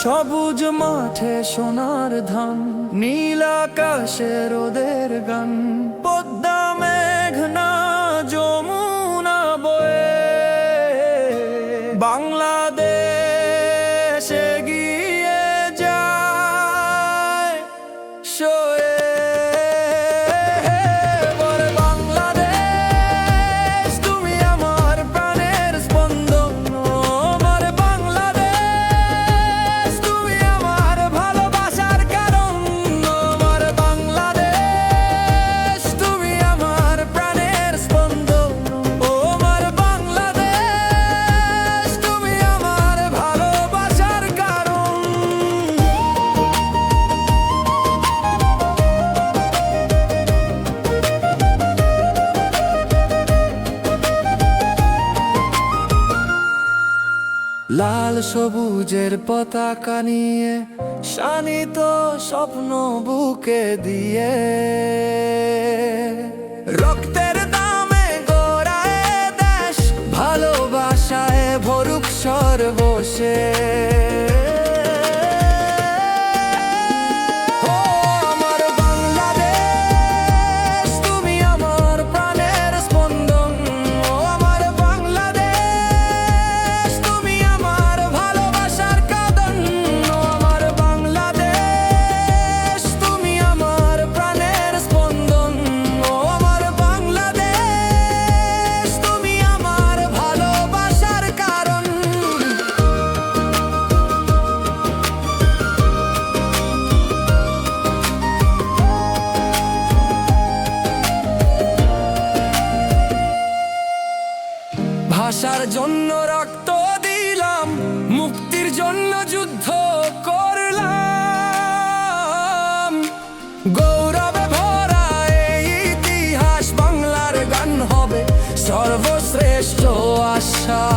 সবুজ মাঠে সোনার ধান নীল আকাশে রোদের গান। পদ্মা মেঘনা যমুনা বয়ে। বাংলাদেশ লাল সবুজের পতাকা নিয়ে শানিত স্বপ্ন বুকে দিয়ে। রক্তের দামে গোড়ায় দেশ, ভালোবাসায় ভরুক সর্বশে আশার জন্য রক্ত দিলাম, মুক্তির জন্য যুদ্ধ করলাম। গৌরবে ভরা এই ইতিহাস, বাংলার গান হবে সর্বশ্রেষ্ঠ আশা।